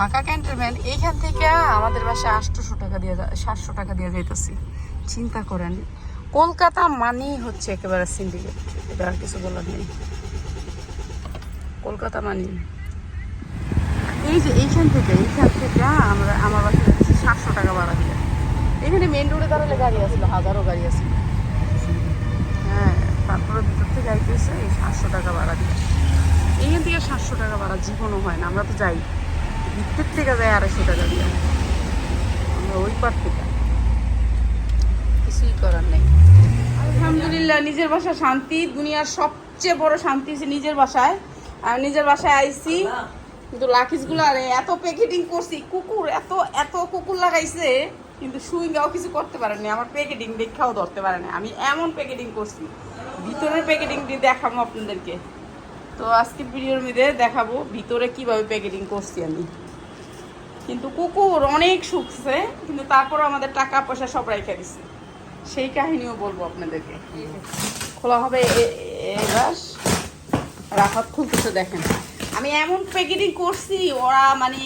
Dhaka cantonment, এইখান থেকে আমাদের বাসায় আটশোশো টাকা দিয়ে সাতশো টাকা দিয়ে যাইতেছি। চিন্তা করেন, কলকাতা মানেই হচ্ছে একেবারে সিন্ডিকেট এটা আর কিছু বলার নেই। কলকাতা মানি এই যে এইখান থেকে এইখান থেকে আমরা আমার বাসায় যাচ্ছি সাতশো টাকা ভাড়া দিয়ে। এখানে মেন রোডে দাঁড়ালে গাড়ি আসলো, হাজারো গাড়ি আসলো। হ্যাঁ তারপরে ভিতর থেকে আইতেছে এই সাতশো টাকা ভাড়া দিয়ে। এইখান থেকে সাতশো টাকা ভাড়া জীবনও হয় না, আমরা তো যাই। ভিতর থেকে যাই আড়াইশো টাকা দিয়ে আমরা ওই পার থেকে। কিছুই করার নেই। আলহামদুলিল্লাহ নিজের বাসা শান্তি দুনিয়ার সবচেয়ে বড় শান্তি হচ্ছে নিজের বাসায় আর নিজের বাসায় আইছি কিন্তু লাখিসগুলো আরে এত প্যাকেটিং করছি কুকুর এত এত কুকুর লাগাইছে কিন্তু সুইঙ্গাও কিছু করতে পারেনি। আমার প্যাকেটিং দেখাও ধরতে পারে না। আমি এমন প্যাকেটিং করছি। ভিতরের প্যাকেটিং দিয়ে দেখাবো আপনাদেরকে। তো আজকে ভিডিওর মধ্যে দেখাবো ভিতরে কীভাবে প্যাকেটিং করছি আমি। কিন্তু কুকুর অনেক শুকছে কিন্তু তারপরও আমাদের টাকা পয়সা সব রেখে দিছে। সেই কাহিনীও বলব আপনাদেরকে। খোলা হবে এবার। রাফাত খুলতেছে দেখেন। আমি এমন প্যাকেটিং করছি, ওরা মানে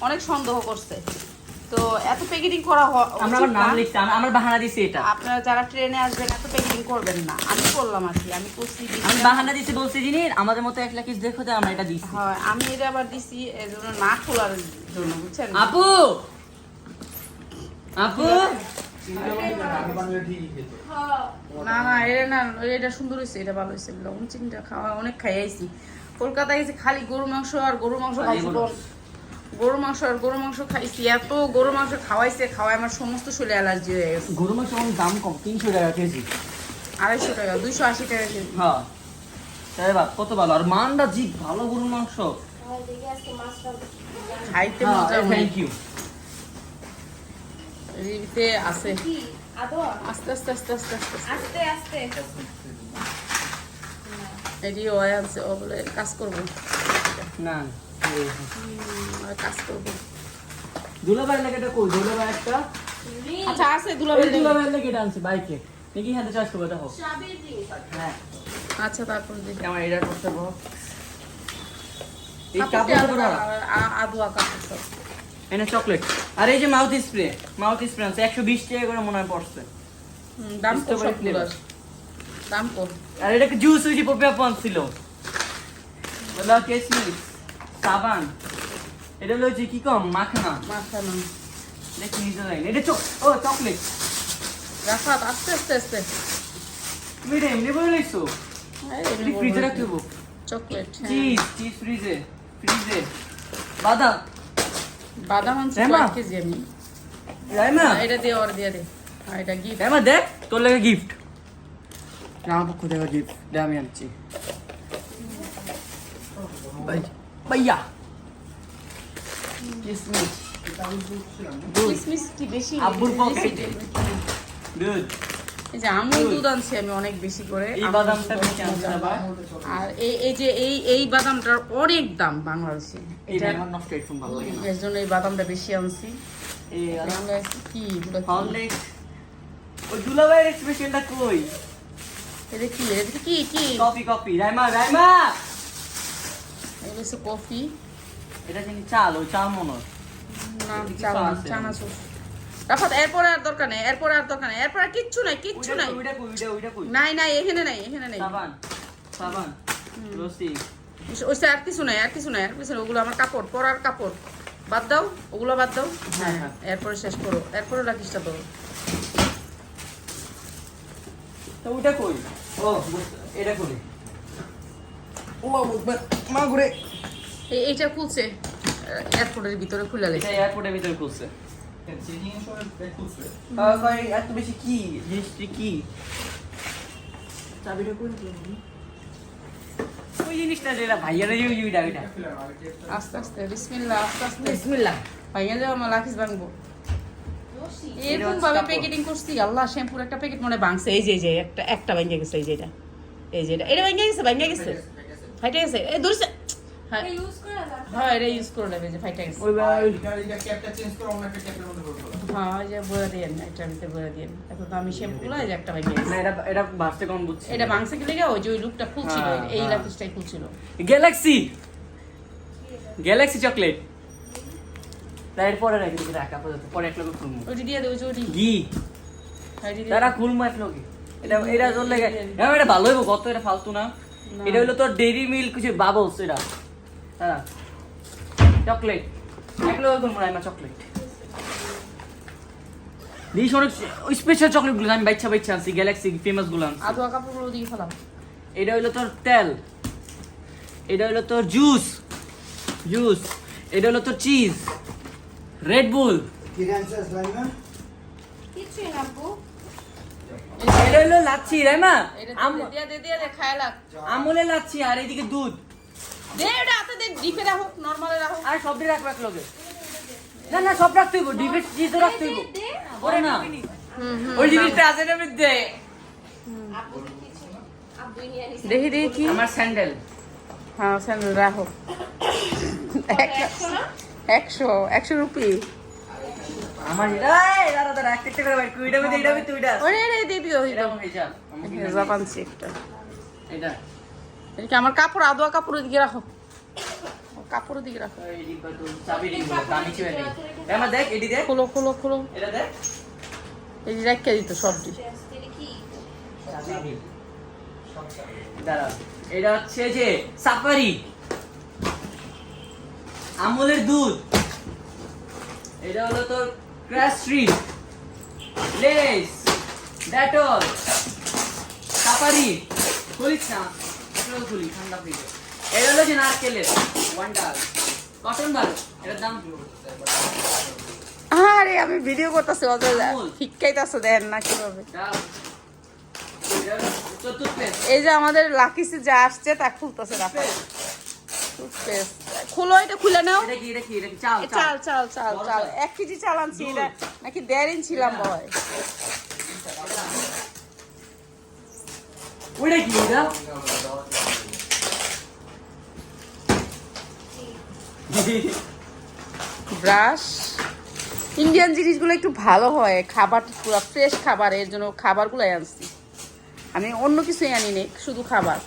অনেক সন্দেহ করছে। তো এত প্যাকেটিং করা আমরা আমার নাম আমার বাহানা দিছি এটা। আপনারা যারা ট্রেনে আসবেন এত প্যাকেটিং করবেন না। আমি করলাম আর কি আমি করছি আমি বাহানা দিছি বলছি যিনি আমাদের মতো এক দেখো তো আমরা এটা দিছি। হয় আমি এটা আবার দিছি এর জন্য না খোলার জন্য বুঝছেন আপু! আপু! না না এটা না এটা সুন্দর হয়েছে এটা ভালো হয়েছে লবণ চিনিটা খাওয়া অনেক খাই আইছি। কলকাতায় গেছি খালি গরু মাংস আর গরু মাংস খাইছি গরু। মাংস আর গরু মাংস খাইছি এত গরু মাংস খাওয়াইছে খাওয়াই আমার সমস্ত শরীরে অ্যালার্জি হয়ে গেছে। গরু মাংস এখন দাম কম তিনশো টাকা কেজি। আড়াইশো টাকা দুইশো আশি টাকা কেজি। হ্যাঁ। তাই বা কত ভালো। আর মানটা জি ভালো গরুর মাংস। খাইতে হ্যাঁ, মজা থ্যাংক ইউ রিভিতে আছে। আস্তে আস্তে আস্তে আস্তে আস্তে আস্তে। আস্তে এটি ও আছে ও বলে কাজ করব। না। আর কাজ আচ্ছা হ্যাঁ আচ্ছা চকলেট আর যে মাউথ স্প্রে মাউথ স্প্রে একশো বিশ টাকা করে মনে হয় পড়ছে দাম। দাম কত আর এটাকে জুস ছিল বলা কেসমিস সাবান এটা হলো যে কি কম? মাখনা। মাখানো। দেখি নিজে লাইন। এটা চক ও চকলেট। রাফাত আস্তে আস্তে আস্তে। তুমি এটা এমনি বলে লাইছো? এটি ফ্রিজে। রাখতে হব চকলেট হ্যাঁ। চিজ চিজ ফ্রিজে ফ্রিজে বাদাম। বাদাম আনছি কয়েক কেজি আমি। রাইমা এটা দিয়ে ওর দিয়ে দে। এটা গিফট রাইমা দেখ তোর লাগে গিফট আমার পক্ষ থেকে গিফট দে আমি আনছি। ভাই কিসমিস কিসমিস কি বেশি? আব্বুর পকেটে। দুধ। যে আমুল দুধ। আনছি আমি অনেক বেশি করে। এই বাদামটা বেশি আনছে। আর এই এই যে এই এই বাদামটার অনেক দাম বাংলাদেশে। এটা আমার নষ্ট হেডফোন ভালো লাগে না। এর জন্য এই বাদামটা বেশি আনছি। এই বাংলাদেশে কি? হরলিক্স। দুলাভাইয়ের স্পেশালটা কই? এটা কি? এটা কি? কি? রাইমা রাইমা! এগুলো হচ্ছে কফি। এটা জানি চাল? ওই চাল মনে না চাল। চানাচুর। রাফাত এরপরে আর দরকার নেই এরপরে আর দরকার নেই। এরপর কিচ্ছু নাই কিচ্ছু নাই। ওইটা কই ওইটা ওইটা কই? নাই নাই এখানে নাই এখানে নাই। সাবান সাবান রসি। ওইসে আর কিছু নাই আর কিছু নাই আর কিছু ওগুলো আমার কাপড় পরার কাপড়। বাদ দাও ওগুলো বাদ দাও। হ্যাঁ, হ্যাঁ। এরপরে শেষ করো এরপরে রাখিসটা তো। তো ওইটা কই? ও এটা কই? ও মা- মা ঘুরে। এইটা খুলছে। এয়ারপোর্টের ভিতরে খুলে এটা এয়ারপোর্টের ভিতরে খুলছে। এত বেশি কি? জিনিসটি কি? চাবিটা কই ওই জিনিসটা যেটা ভাইয়ারা যে ওই যে ওইটা ওইটা। আস্তে আস্তে বিসমিল্লাহ আস্তে আস্তে। বিসমিল্লাহ। ভাইয়া যাও আমার লাখিস ভাঙবো। এরকম ভাবে প্যাকেটিং করছি আল্লাহ শ্যাম্পুর একটা প্যাকেট মনে হয় ভাঙছে। এই যে এই যে একটা একটা ভাঙে গেছে এই যে এটা। এই যে এটা। এটা ভাঙে গেছে ভাঙে গেছে। ফাইটে গেছে এই ধরছে হ্যাঁ ইউজ করা হ্যাঁ এটা ইউজ করে নেবে যে ফাইটে গেছে ওই ভাই হ্যাঁ যে বয়ে দিয়েন এটার ভিতরে বয়ে দিয়েন। এখন আমি শ্যাম্পু এই যে একটা ভাঙে না এটা এটা বাসতে কম বুঝছি। এটা ভাঙছে কি ওই যে ওই লুকটা খুলছিল হ্যাঁ, এই হ্যাঁ। লাখিসটাই খুলছিল গ্যালাক্সি গ্যালাক্সি চকলেট তারপরে রাখি রাখা পর্যন্ত পরে এক লোক খুলবো। দিয়ে ঘি। ওইটি তারা খুলবো এক লোকে। এটা এটা তোর লেগে হ্যাঁ এটা ভালো হইব কত এটা ফালতু না। এটা হলো তোর ডেরি মিল্ক কিছু বাবলস এটা। হ্যাঁ চকলেট খুলবো চকলেট দিস অনেক স্পেশাল চকলেটগুলো আমি বাচ্চা বাচ্চা আনছি গ্যালাক্সি ফেমাসগুলো আনছি। আধোয়া কাপড়গুলো দিয়ে ফেলাম। এটা হলো তোর তেল। এটা হলো তোর জুস জুস এটা হলো তোর চিজ রেড বুল? কিছুই না আপু। এটা হলো লাচ্ছি রাইমা এটা আম- দিয়ে দে দিয়ে দে খায় লাগ। আমুলের লাচ্ছি আর এদিকে দুধ। দে এটা হাতে দে ডিপে রাখো নরমালে রাখো আর সব দিয়ে লগে। না না সব রাখতে হইব রাখতে হইব ওরে না। হুম হুম ওই জিনিসটা আছে না মধ্যে দেখি দেখি কি। আমার স্যান্ডেল। হ্যাঁ স্যান্ডেল রাখো। একশো একশো রুপি। আমার কাপড়? আদোয়া কাপড় দিকে রাখো। ও, কাপড়ের দিকে রাখো। এটা খোলো খোলো খোলো। এই যে দিত হচ্ছে যে সাফারি। আমলের দুধ। এটা হলো তোর crash street Lay's Dettol Safari খুলিস না এগুলো খুলি ঠান্ডা ফ্রিজে। এটা হলো যে নারকেলের ওয়ান্ডার কটন বার এটার দাম আরে আমি ভিডিও করতেছি আমুল। শিক্ষাইতেছে দেখেন না কীভাবে। এই যে আমাদের লাকিসে যা আসছে তা খুলতেছে রাখো টুথপেস্ট খুলো এটা খুলে নাও। চাল চাল। চাল চাল। এক কেজি চাল আনছি এটা নাকি দেড় ওইটা কি এটা ব্রাশ। ইন্ডিয়ান জিনিসগুলো একটু ভালো হয় খাবার পুরো ফ্রেশ খাবার এর জন্য খাবারগুলোই আনছি। আমি অন্য কিছুই আনি নি শুধু খাবার।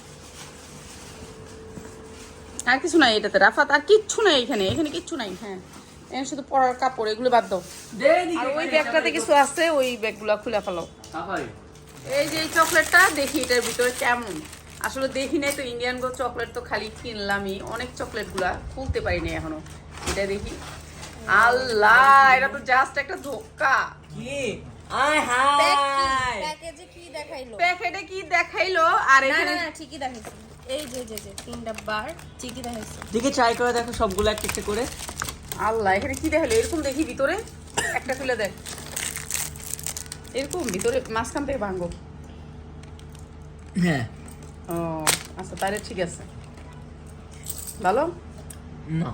আর কিছু নাই এটাতে। রাফাত আর কিচ্ছু নাই এখানে এখানে কিচ্ছু নাই। হ্যাঁ এখানে শুধু পরার কাপড় এগুলো বাদ দাও। দে আর ওই ব্যাগটাতে কিছু আছে ওই ব্যাগগুলো খুলে ফেলো। এই যে এই চকলেটটা দেখি এটার ভিতরে কেমন। আসলে দেখি নাই তো ইন্ডিয়ান গো চকলেট তো খালি কিনলামই। অনেক চকলেটগুলা খুলতে পারিনি এখনও। এটা দেখি। আল্লাহ এটা তো জাস্ট একটা ধোকা কি? আয় হায়। প্যাকেজে কি দেখাইলো? প্যাকেটে কি দেখাইলো? আর এখানে ঠিকই দেখাইছে। এই যে যে যে তিন ডাব্বার। চিকি দেখাইছে? দেখে ট্রাই করে দেখো সবগুলো একটা একটা করে। আল্লাহ এখানে কি দেখাল? এরকম দেখি ভিতরে একটা খুলে দেখ। এরকম ভিতরে মাঝখান থেকে ভাঙবো হ্যাঁ। ও আচ্ছা তাহলে ঠিক আছে। ভালো? না।